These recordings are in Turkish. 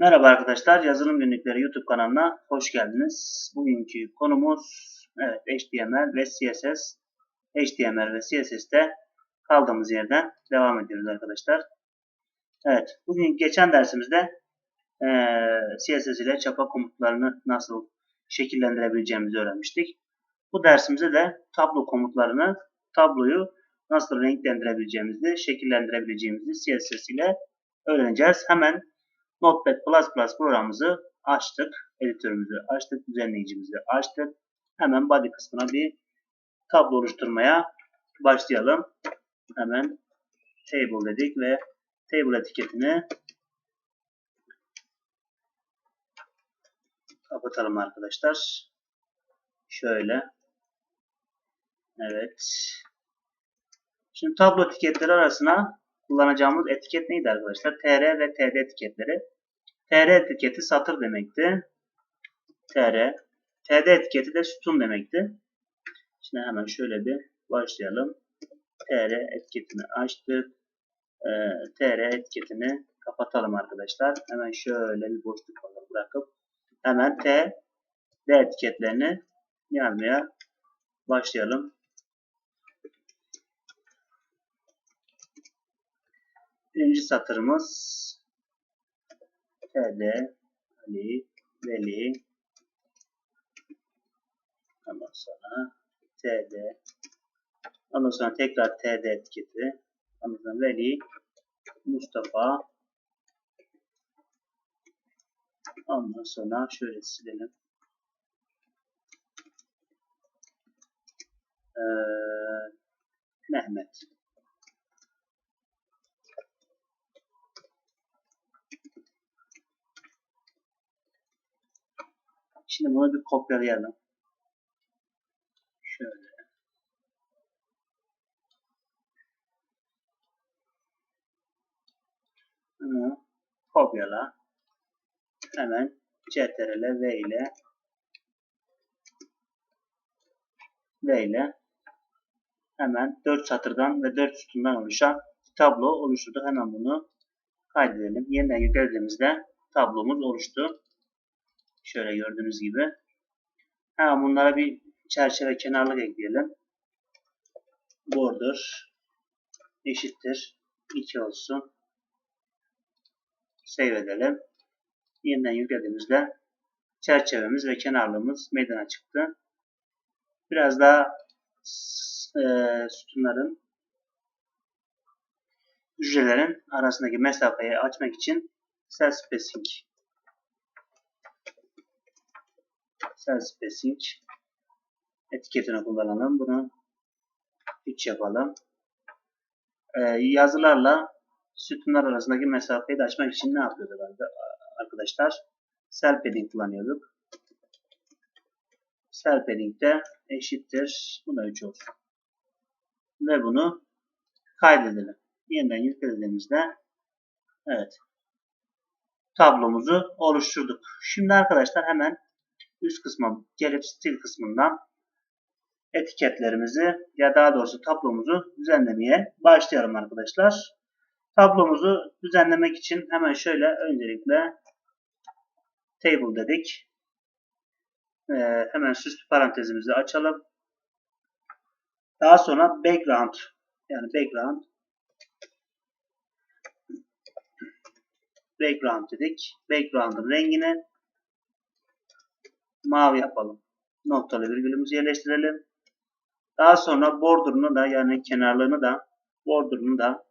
Merhaba arkadaşlar, Yazılım Günlükleri YouTube kanalına hoş geldiniz. Bugünkü konumuz evet, HTML ve CSS. HTML ve CSS'te kaldığımız yerden devam ediyoruz arkadaşlar. Evet, bugün geçen dersimizde e, CSS ile çapa komutlarını nasıl şekillendirebileceğimizi öğrenmiştik. Bu dersimizde de tablo komutlarını, tabloyu nasıl renklendirebileceğimizi, şekillendirebileceğimizi CSS ile öğreneceğiz. Hemen Notepad++ programımızı açtık. Editörümüzü açtık. Düzenleyicimizi açtık. Hemen body kısmına bir tablo oluşturmaya başlayalım. Hemen table dedik ve table etiketini kapatalım arkadaşlar. Şöyle. Evet. Şimdi tablo etiketleri arasına kullanacağımız etiket neydi arkadaşlar? TR ve TD etiketleri. TR etiketi satır demekti. TR. TD etiketi de sütun demekti. Şimdi hemen şöyle bir başlayalım. TR etiketini açtık. Ee, TR etiketini kapatalım arkadaşlar. Hemen şöyle bir boşluk bırakıp hemen T, D etiketlerini yazmaya başlayalım. Birinci satırımız TD Ali Veli. Ondan sonra TD ondan sonra tekrar TD etiketi. Ondan sonra Veli Mustafa. Ondan sonra şöyle silelim. Ee, Mehmet Şimdi bunu bir kopyalayalım. Şöyle. Bunu kopyala. Hemen CTRL V ile V ile hemen 4 satırdan ve 4 sütundan oluşan tablo oluşturduk. Hemen bunu kaydedelim. Yeniden yüklediğimizde tablomuz oluştu. Şöyle gördüğünüz gibi. Hemen bunlara bir çerçeve kenarlık ekleyelim. Border eşittir 2 olsun. Save edelim. Yeniden yüklediğimizde çerçevemiz ve kenarlığımız meydana çıktı. Biraz daha e, sütunların hücrelerin arasındaki mesafeyi açmak için cell spacing cell spacing etiketini kullanalım. Bunu 3 yapalım. Ee, yazılarla sütunlar arasındaki mesafeyi de açmak için ne yapıyorduk arkadaşlar? Cell padding kullanıyorduk. Cell padding de eşittir. Buna 3 olsun. Ve bunu kaydedelim. Yeniden yüklediğimizde evet tablomuzu oluşturduk. Şimdi arkadaşlar hemen üst kısma gelip stil kısmından etiketlerimizi ya daha doğrusu tablomuzu düzenlemeye başlayalım arkadaşlar. Tablomuzu düzenlemek için hemen şöyle öncelikle table dedik. Ee, hemen süslü parantezimizi açalım. Daha sonra background yani background background dedik. Background'ın rengini mavi yapalım. Noktalı virgülümüzü yerleştirelim. Daha sonra border'ını da yani kenarlarını da border'ını da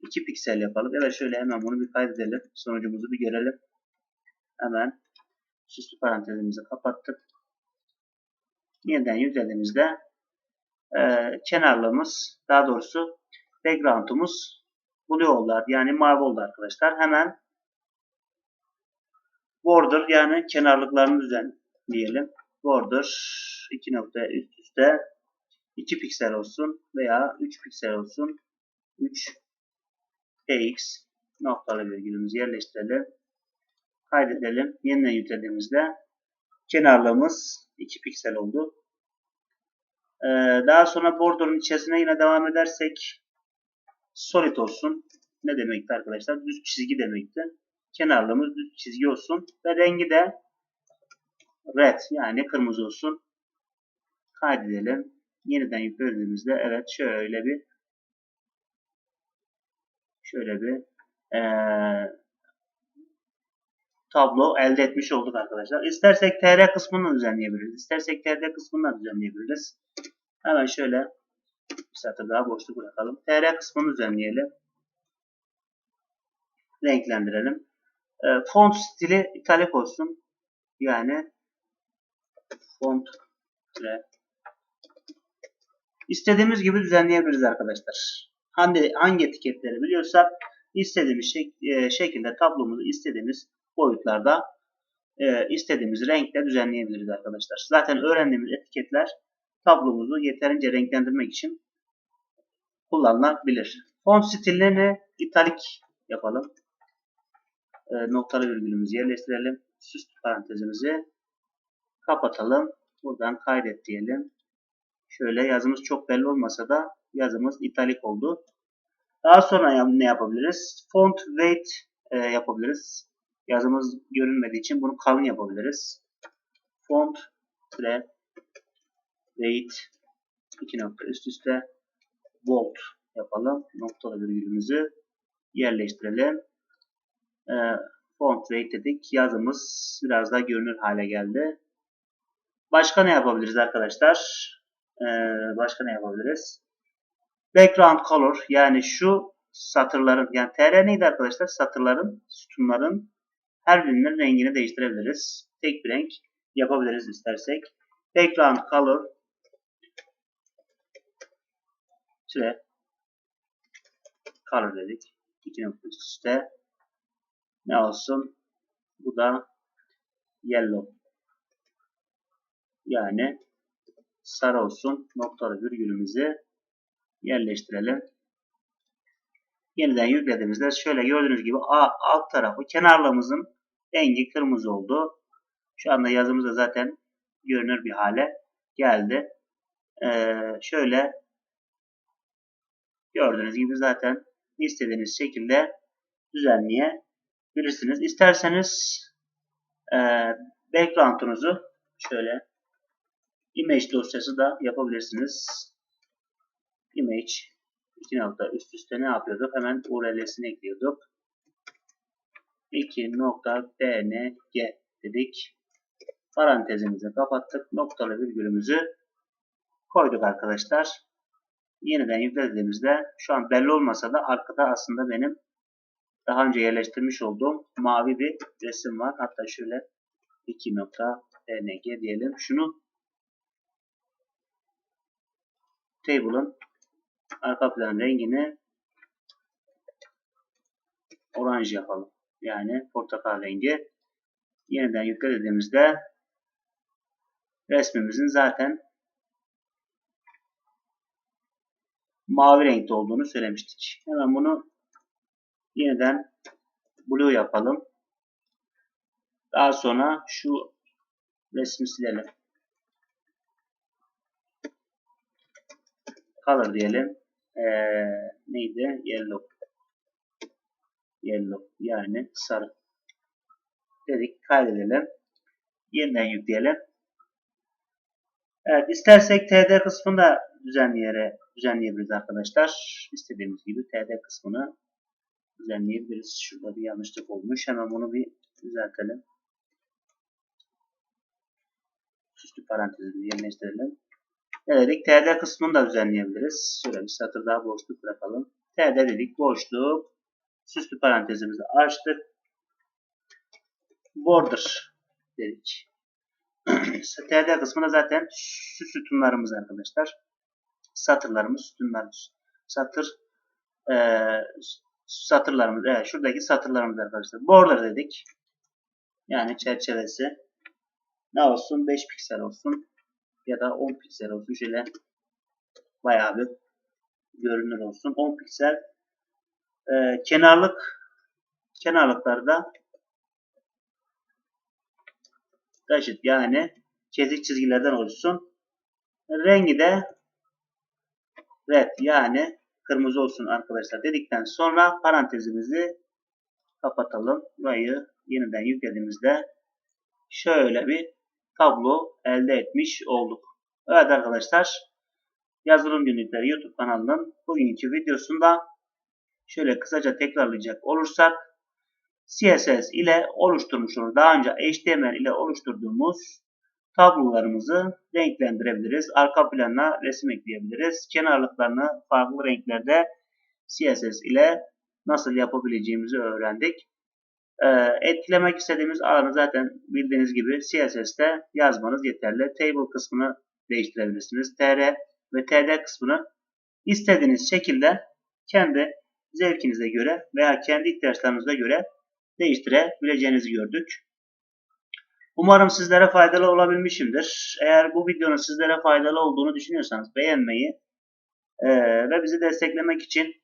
2 piksel yapalım. Evet şöyle hemen bunu bir kaydedelim. Sonucumuzu bir görelim. Hemen süslü parantezimizi kapattık. Yeniden yüklediğimizde e, kenarlığımız daha doğrusu background'umuz blue oldu. Yani mavi oldu arkadaşlar. Hemen border yani kenarlıklarını düzenleyelim. Border 2 nokta üst üste 2 piksel olsun veya 3 piksel olsun. 3 px noktalı virgülümüzü yerleştirelim. Kaydedelim. Yeniden yüklediğimizde kenarlığımız 2 piksel oldu. Ee, daha sonra border'ın içerisine yine devam edersek solid olsun. Ne demekti arkadaşlar? Düz çizgi demekti. Kenarlığımız düz çizgi olsun ve rengi de red yani kırmızı olsun. Kaydedelim. Yeniden yüklediğimizde evet şöyle bir şöyle bir eee, tablo elde etmiş olduk arkadaşlar. İstersek TR kısmını düzenleyebiliriz. İstersek TR kısmını düzenleyebiliriz. Hemen şöyle bir satır daha boşluk bırakalım. TR kısmını düzenleyelim. Renklendirelim. E, font stili italik olsun. Yani font ve istediğimiz gibi düzenleyebiliriz arkadaşlar. Hangi, hangi etiketleri biliyorsak istediğimiz şek e, şekilde tablomuzu istediğimiz boyutlarda e, istediğimiz renkle düzenleyebiliriz arkadaşlar. Zaten öğrendiğimiz etiketler tablomuzu yeterince renklendirmek için kullanılabilir. Font stilini italik yapalım. E, noktalı virgülümüzü yerleştirelim. Süslü parantezimizi kapatalım. Buradan kaydet diyelim. Şöyle yazımız çok belli olmasa da yazımız italik oldu. Daha sonra ne yapabiliriz? Font weight e, yapabiliriz. Yazımız görünmediği için bunu kalın yapabiliriz. Font ve weight iki nokta üst üste bold yapalım. Noktalı virgülümüzü yerleştirelim. E, font weight dedik. Yazımız biraz daha görünür hale geldi. Başka ne yapabiliriz arkadaşlar? Ee, başka ne yapabiliriz? Background color yani şu satırların yani tr neydi arkadaşlar? Satırların, sütunların her birinin rengini değiştirebiliriz. Tek bir renk yapabiliriz istersek. Background color şöyle color dedik. İki nokta üstte ne olsun? Bu da yellow. Yani sarı olsun. Noktalı virgülümüzü yerleştirelim. Yeniden yüklediğimizde şöyle gördüğünüz gibi alt tarafı kenarlarımızın rengi kırmızı oldu. Şu anda yazımız da zaten görünür bir hale geldi. Ee, şöyle gördüğünüz gibi zaten istediğiniz şekilde düzenleyebilirsiniz. İsterseniz e, background'unuzu şöyle image dosyası da yapabilirsiniz. Image iki nokta üst üste ne yapıyorduk? Hemen URL'sini ekliyorduk. 2.bng dedik. Parantezimizi kapattık. Noktalı virgülümüzü koyduk arkadaşlar. Yeniden yüklediğimizde şu an belli olmasa da arkada aslında benim daha önce yerleştirmiş olduğum mavi bir resim var. Hatta şöyle 2.bng diyelim. Şunu table'ın arka plan rengini oranj yapalım. Yani portakal rengi. Yeniden yükle dediğimizde resmimizin zaten mavi renkte olduğunu söylemiştik. Hemen bunu yeniden blue yapalım. Daha sonra şu resmi silelim. color diyelim. Ee, neydi? Yellow. Yellow yani sarı. Dedik kaydedelim. Yeniden yükleyelim. Evet istersek TD kısmını da düzenleyerek düzenleyebiliriz arkadaşlar. İstediğimiz gibi TD kısmını düzenleyebiliriz. Şurada bir yanlışlık olmuş. Hemen bunu bir düzeltelim. Süslü parantezini yerleştirelim. Dedik? TD kısmını da düzenleyebiliriz. Şöyle bir satır daha boşluk bırakalım. TD dedik. Boşluk. Süslü parantezimizi açtık. Border dedik. TD kısmında zaten sütunlarımız arkadaşlar. Satırlarımız, sütunlarımız. Satır e, satırlarımız. Evet, şuradaki satırlarımız arkadaşlar. Border dedik. Yani çerçevesi. Ne olsun? 5 piksel olsun ya da 10 piksel olsun. Şöyle bayağı bir görünür olsun. 10 piksel e, kenarlık kenarlıklarda taşıt yani çizik çizgilerden oluşsun. Rengi de red yani kırmızı olsun arkadaşlar dedikten sonra parantezimizi kapatalım. Burayı yeniden yüklediğimizde şöyle bir tablo elde etmiş olduk. Evet arkadaşlar yazılım günlükleri YouTube kanalının bugünkü videosunda şöyle kısaca tekrarlayacak olursak CSS ile oluşturmuş olur. Daha önce HTML ile oluşturduğumuz tablolarımızı renklendirebiliriz. Arka planına resim ekleyebiliriz. Kenarlıklarını farklı renklerde CSS ile nasıl yapabileceğimizi öğrendik. Ee, etkilemek istediğimiz alanı zaten bildiğiniz gibi CSS'te yazmanız yeterli. Table kısmını değiştirebilirsiniz. TR ve TD kısmını istediğiniz şekilde kendi zevkinize göre veya kendi ihtiyaçlarınıza göre değiştirebileceğinizi gördük. Umarım sizlere faydalı olabilmişimdir. Eğer bu videonun sizlere faydalı olduğunu düşünüyorsanız beğenmeyi e, ve bizi desteklemek için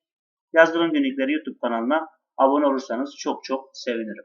Yazılım Günlükleri YouTube kanalına abone olursanız çok çok sevinirim.